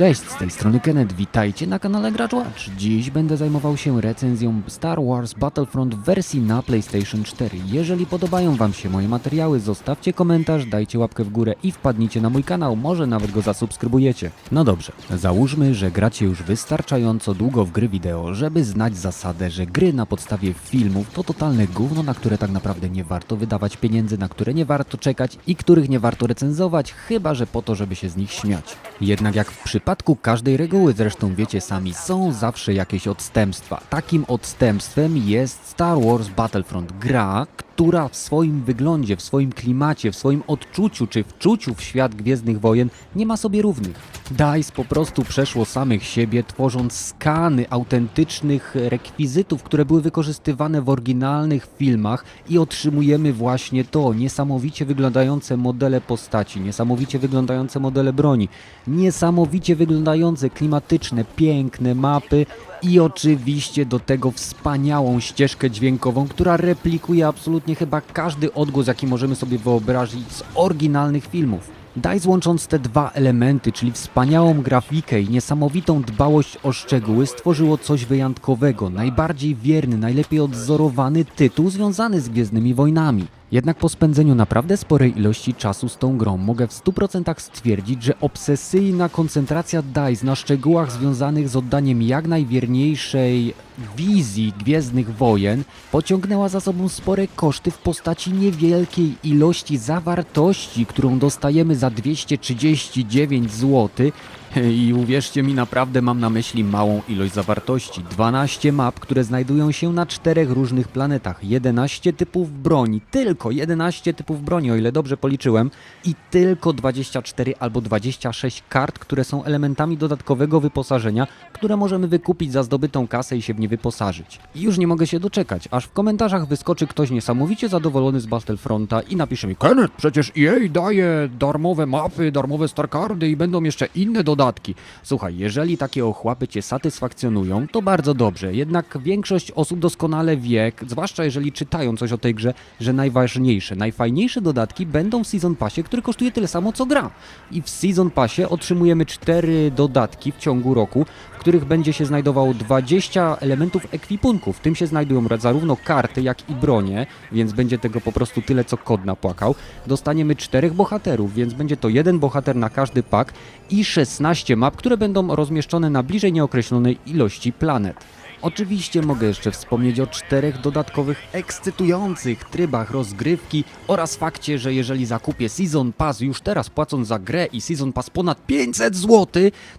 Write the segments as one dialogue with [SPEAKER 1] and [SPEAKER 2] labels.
[SPEAKER 1] Cześć, z tej strony Kenneth, witajcie na kanale Gracz Watch. Dziś będę zajmował się recenzją Star Wars Battlefront w wersji na PlayStation 4. Jeżeli podobają Wam się moje materiały, zostawcie komentarz, dajcie łapkę w górę i wpadnijcie na mój kanał, może nawet go zasubskrybujecie. No dobrze, załóżmy, że gracie już wystarczająco długo w gry wideo, żeby znać zasadę, że gry na podstawie filmów to totalne gówno, na które tak naprawdę nie warto wydawać pieniędzy, na które nie warto czekać i których nie warto recenzować, chyba że po to, żeby się z nich śmiać. Jednak jak w przypadku każdej reguły, zresztą wiecie sami, są zawsze jakieś odstępstwa. Takim odstępstwem jest Star Wars Battlefront, gra, która w swoim wyglądzie, w swoim klimacie, w swoim odczuciu czy wczuciu w świat Gwiezdnych Wojen nie ma sobie równych. DICE po prostu przeszło samych siebie, tworząc skany autentycznych rekwizytów, które były wykorzystywane w oryginalnych filmach i otrzymujemy właśnie to, niesamowicie wyglądające modele postaci, niesamowicie wyglądające modele broni, niesamowicie wyglądające, klimatyczne, piękne mapy i oczywiście do tego wspaniałą ścieżkę dźwiękową, która replikuje absolutnie chyba każdy odgłos, jaki możemy sobie wyobrazić z oryginalnych filmów. DICE łącząc te dwa elementy, czyli wspaniałą grafikę i niesamowitą dbałość o szczegóły, stworzyło coś wyjątkowego, najbardziej wierny, najlepiej odzorowany tytuł związany z Gwiezdnymi Wojnami. Jednak po spędzeniu naprawdę sporej ilości czasu z tą grą mogę w 100% stwierdzić, że obsesyjna koncentracja DICE na szczegółach związanych z oddaniem jak najwierniejszej wizji Gwiezdnych Wojen pociągnęła za sobą spore koszty w postaci niewielkiej ilości zawartości, którą dostajemy za 239 zł. I uwierzcie mi, naprawdę mam na myśli małą ilość zawartości. 12 map, które znajdują się na czterech różnych planetach, 11 typów broni, tylko 11 typów broni, o ile dobrze policzyłem, i tylko 24 albo 26 kart, które są elementami dodatkowego wyposażenia, które możemy wykupić za zdobytą kasę i się w nie wyposażyć. I już nie mogę się doczekać, aż w komentarzach wyskoczy ktoś niesamowicie zadowolony z Battlefronta i napisze mi Kenneth, przecież EA daje darmowe mapy, darmowe starcardy i będą jeszcze inne dodatki. Słuchaj, jeżeli takie ochłapy Cię satysfakcjonują, to bardzo dobrze, jednak większość osób doskonale wie, zwłaszcza jeżeli czytają coś o tej grze, że najważniejsze, najfajniejsze dodatki będą w Season Passie, który kosztuje tyle samo co gra. I w Season Passie otrzymujemy cztery dodatki w ciągu roku, w których będzie się znajdowało 20 elementów ekwipunku. W tym się znajdują zarówno karty, jak i bronie, więc będzie tego po prostu tyle, co kod napłakał. Dostaniemy czterech bohaterów, więc będzie to jeden bohater na każdy pak i 16 map, które będą rozmieszczone na bliżej nieokreślonej ilości planet. Oczywiście mogę jeszcze wspomnieć o czterech dodatkowych ekscytujących trybach rozgrywki oraz fakcie, że jeżeli zakupię Season Pass już teraz płacąc za grę i Season Pass ponad 500 zł,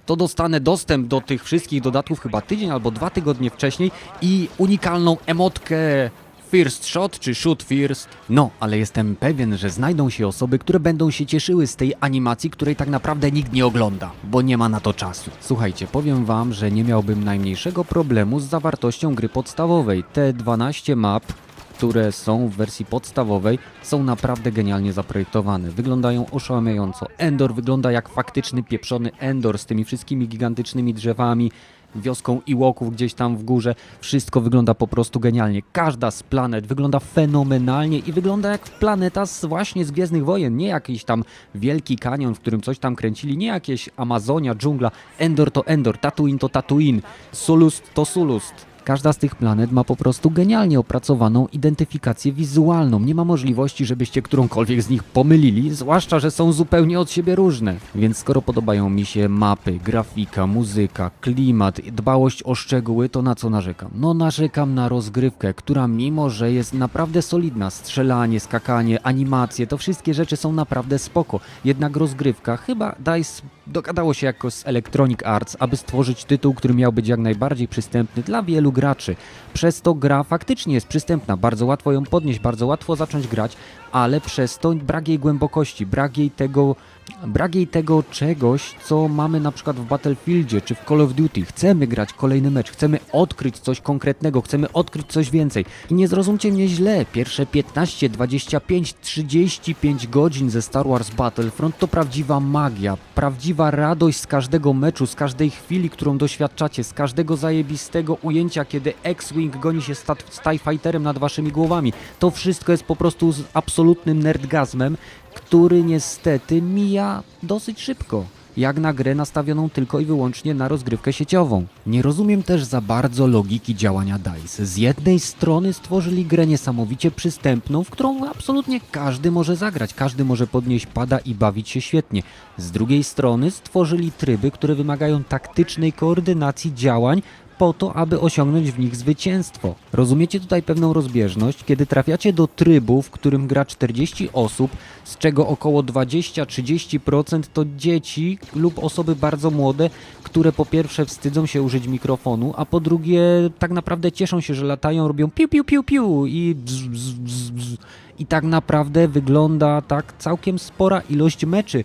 [SPEAKER 1] to dostanę dostęp do tych wszystkich dodatków chyba tydzień albo dwa tygodnie wcześniej i unikalną emotkę First Shot czy Shoot First? No, ale jestem pewien, że znajdą się osoby, które będą się cieszyły z tej animacji, której tak naprawdę nikt nie ogląda, bo nie ma na to czasu. Słuchajcie, powiem wam, że nie miałbym najmniejszego problemu z zawartością gry podstawowej. Te 12 map które są w wersji podstawowej, są naprawdę genialnie zaprojektowane. Wyglądają oszałamiająco. Endor wygląda jak faktyczny pieprzony Endor z tymi wszystkimi gigantycznymi drzewami, wioską Iłoków gdzieś tam w górze. Wszystko wygląda po prostu genialnie. Każda z planet wygląda fenomenalnie i wygląda jak planeta z, właśnie z Gwiezdnych Wojen. Nie jakiś tam wielki kanion, w którym coś tam kręcili, nie jakieś Amazonia, dżungla. Endor to Endor, Tatooine to Tatooine, Sulust to Sulust. Każda z tych planet ma po prostu genialnie opracowaną identyfikację wizualną. Nie ma możliwości, żebyście którąkolwiek z nich pomylili, zwłaszcza, że są zupełnie od siebie różne. Więc skoro podobają mi się mapy, grafika, muzyka, klimat, dbałość o szczegóły, to na co narzekam? No narzekam na rozgrywkę, która mimo, że jest naprawdę solidna, strzelanie, skakanie, animacje, to wszystkie rzeczy są naprawdę spoko. Jednak rozgrywka chyba DICE dogadało się jakoś z Electronic Arts, aby stworzyć tytuł, który miał być jak najbardziej przystępny dla wielu graczy. Przez to gra faktycznie jest przystępna, bardzo łatwo ją podnieść, bardzo łatwo zacząć grać, ale przez to brak jej głębokości, brak jej tego, brak jej tego czegoś, co mamy na przykład w Battlefieldzie czy w Call of Duty. Chcemy grać kolejny mecz, chcemy odkryć coś konkretnego, chcemy odkryć coś więcej. I nie zrozumcie mnie źle, pierwsze 15, 25, 35 godzin ze Star Wars Battlefront to prawdziwa magia, prawdziwa radość z każdego meczu, z każdej chwili, którą doświadczacie, z każdego zajebistego ujęcia, kiedy X-Wing goni się z, TIE Fighterem nad waszymi głowami. To wszystko jest po prostu z absolutnym nerdgazmem, który niestety mija dosyć szybko. jak na grę nastawioną tylko i wyłącznie na rozgrywkę sieciową. Nie rozumiem też za bardzo logiki działania DICE. Z jednej strony stworzyli grę niesamowicie przystępną, w którą absolutnie każdy może zagrać, każdy może podnieść pada i bawić się świetnie. Z drugiej strony stworzyli tryby, które wymagają taktycznej koordynacji działań, po to, aby osiągnąć w nich zwycięstwo. Rozumiecie tutaj pewną rozbieżność, kiedy trafiacie do trybu, w którym gra 40 osób, z czego około 20-30% to dzieci lub osoby bardzo młode, które po pierwsze wstydzą się użyć mikrofonu, a po drugie tak naprawdę cieszą się, że latają, robią piu piu piu piu i bzz, bzz, bzz, bzz. i tak naprawdę wygląda tak całkiem spora ilość meczy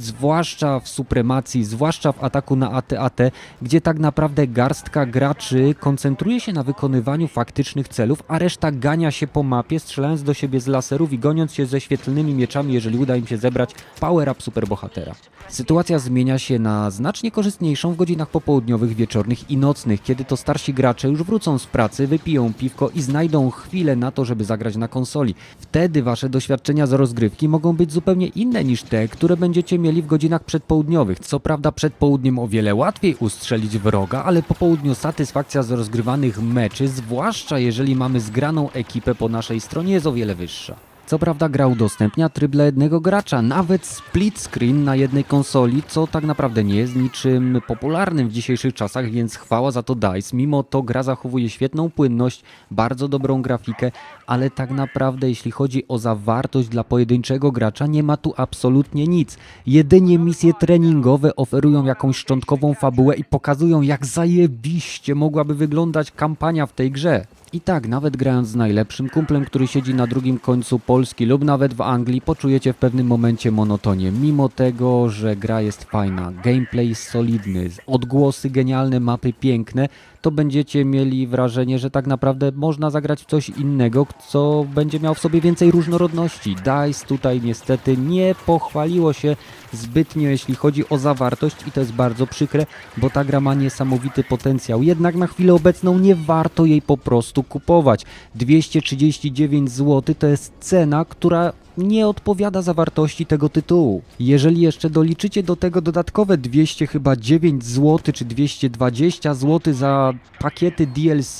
[SPEAKER 1] zwłaszcza w supremacji, zwłaszcza w ataku na AT-AT, gdzie tak naprawdę garstka graczy koncentruje się na wykonywaniu faktycznych celów, a reszta gania się po mapie, strzelając do siebie z laserów i goniąc się ze świetlnymi mieczami, jeżeli uda im się zebrać power up superbohatera. Sytuacja zmienia się na znacznie korzystniejszą w godzinach popołudniowych, wieczornych i nocnych, kiedy to starsi gracze już wrócą z pracy, wypiją piwko i znajdą chwilę na to, żeby zagrać na konsoli. Wtedy wasze doświadczenia z rozgrywki mogą być zupełnie inne niż te, które będziecie mieli w godzinach przedpołudniowych. Co prawda przed południem o wiele łatwiej ustrzelić wroga, ale po południu satysfakcja z rozgrywanych meczy, zwłaszcza jeżeli mamy zgraną ekipę po naszej stronie, jest o wiele wyższa. Co prawda gra udostępnia tryb dla jednego gracza, nawet split screen na jednej konsoli, co tak naprawdę nie jest niczym popularnym w dzisiejszych czasach, więc chwała za to DICE. Mimo to gra zachowuje świetną płynność, bardzo dobrą grafikę, ale tak naprawdę jeśli chodzi o zawartość dla pojedynczego gracza, nie ma tu absolutnie nic. Jedynie misje treningowe oferują jakąś szczątkową fabułę i pokazują jak zajebiście mogłaby wyglądać kampania w tej grze. I tak, nawet grając z najlepszym kumplem, który siedzi na drugim końcu Polski lub nawet w Anglii, poczujecie w pewnym momencie monotonię. Mimo tego, że gra jest fajna, gameplay jest solidny, odgłosy genialne, mapy piękne, to będziecie mieli wrażenie, że tak naprawdę można zagrać w coś innego, co będzie miało w sobie więcej różnorodności. DICE tutaj niestety nie pochwaliło się zbytnio, jeśli chodzi o zawartość i to jest bardzo przykre, bo ta gra ma niesamowity potencjał. Jednak na chwilę obecną nie warto jej po prostu kupować. 239 zł to jest cena, która nie odpowiada zawartości tego tytułu. Jeżeli jeszcze doliczycie do tego dodatkowe 200 chyba 9 zł czy 220 zł za pakiety DLC,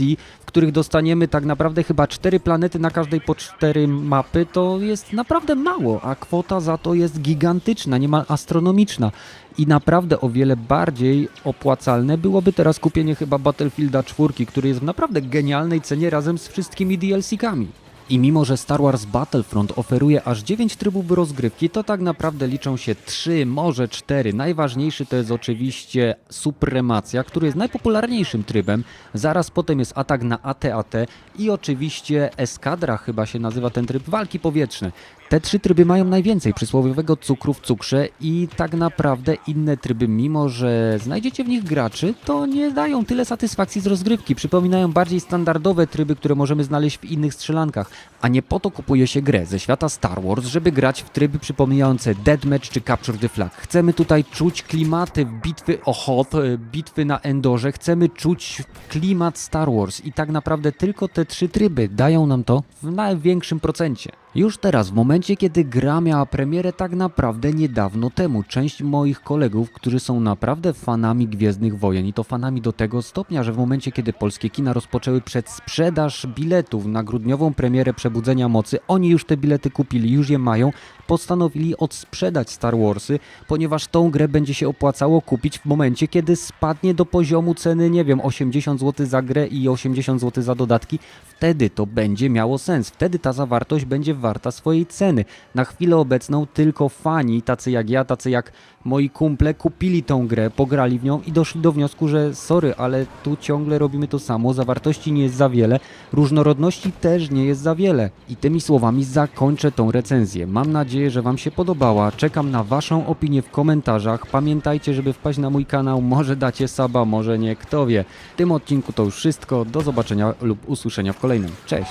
[SPEAKER 1] których dostaniemy tak naprawdę chyba 4 planety na każdej po 4 mapy, to jest naprawdę mało, a kwota za to jest gigantyczna, niemal astronomiczna. I naprawdę o wiele bardziej opłacalne byłoby teraz kupienie chyba Battlefielda 4, który jest w naprawdę genialnej cenie razem z wszystkimi DLC-kami. I mimo, że Star Wars Battlefront oferuje aż 9 trybów rozgrywki, to tak naprawdę liczą się 3, może 4. Najważniejszy to jest oczywiście Supremacja, który jest najpopularniejszym trybem. Zaraz potem jest atak na AT-AT i oczywiście Eskadra chyba się nazywa ten tryb walki powietrzne. Te trzy tryby mają najwięcej przysłowiowego cukru w cukrze i tak naprawdę inne tryby, mimo że znajdziecie w nich graczy, to nie dają tyle satysfakcji z rozgrywki. Przypominają bardziej standardowe tryby, które możemy znaleźć w innych strzelankach, a nie po to kupuje się grę ze świata Star Wars, żeby grać w tryby przypominające Deathmatch czy Capture the Flag. Chcemy tutaj czuć klimaty bitwy o Hoth, e, bitwy na Endorze, chcemy czuć klimat Star Wars i tak naprawdę tylko te trzy tryby dają nam to w największym procencie. Już teraz, w momencie kiedy gra miała premierę tak naprawdę niedawno temu, część moich kolegów, którzy są naprawdę fanami Gwiezdnych Wojen i to fanami do tego stopnia, że w momencie kiedy polskie kina rozpoczęły przedsprzedaż biletów na grudniową premierę Przebudzenia Mocy, oni już te bilety kupili, już je mają, postanowili odsprzedać Star Warsy, ponieważ tą grę będzie się opłacało kupić w momencie, kiedy spadnie do poziomu ceny, nie wiem, 80 zł za grę i 80 zł za dodatki, wtedy to będzie miało sens, wtedy ta zawartość będzie warta swojej ceny. Na chwilę obecną tylko fani, tacy jak ja, tacy jak moi kumple, kupili tą grę, pograli w nią i doszli do wniosku, że sorry, ale tu ciągle robimy to samo, zawartości nie jest za wiele, różnorodności też nie jest za wiele. I tymi słowami zakończę tą recenzję. Mam nadzieję, że Wam się podobała. Czekam na Waszą opinię w komentarzach. Pamiętajcie, żeby wpaść na mój kanał. Może dacie saba, może nie, kto wie. W tym odcinku to już wszystko. Do zobaczenia lub usłyszenia w kolejnym. Cześć!